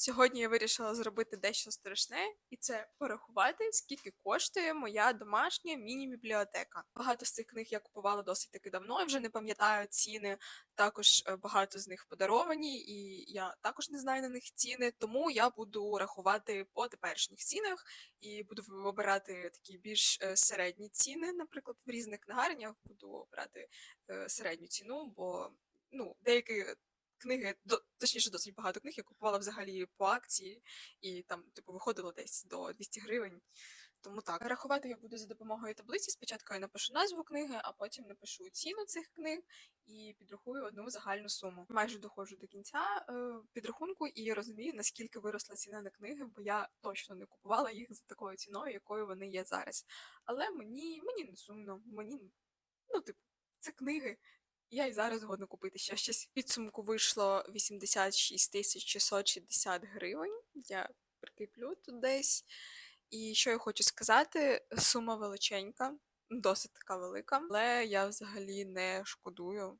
Сьогодні я вирішила зробити дещо страшне, і це порахувати, скільки коштує моя домашня міні-бібліотека. Багато з цих книг я купувала досить таки давно, я вже не пам'ятаю ціни. Також е, багато з них подаровані, і я також не знаю на них ціни. Тому я буду рахувати по теперішніх цінах і буду вибирати такі більш е, середні ціни. Наприклад, в різних книгарнях буду обирати е, середню ціну, бо ну, деякі книги, до, точніше, досить багато книг я купувала взагалі по акції, і там, типу, виходило десь до 200 гривень. Тому так, рахувати я буду за допомогою таблиці. Спочатку я напишу назву книги, а потім напишу ціну цих книг і підрахую одну загальну суму. Майже доходжу до кінця е, підрахунку і розумію, наскільки виросла ціна на книги, бо я точно не купувала їх за такою ціною, якою вони є зараз. Але мені, мені не сумно, мені, ну, типу, це книги. Я і зараз згодна купити ще щось. Підсумку вийшло 86 тисяч 660 гривень. Я прикріплю тут десь. І що я хочу сказати, сума величенька, досить така велика, але я взагалі не шкодую.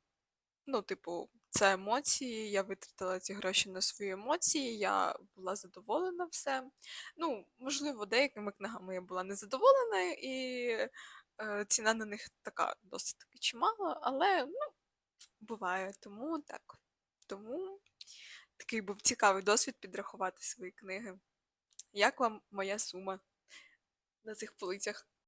Ну, типу, це емоції, я витратила ці гроші на свої емоції, я була задоволена все. Ну, можливо, деякими книгами я була незадоволена, і е, ціна на них така досить таки чимала, але ну, буває. Тому так. Тому такий був цікавий досвід підрахувати свої книги. Як вам моя сума на цих полицях?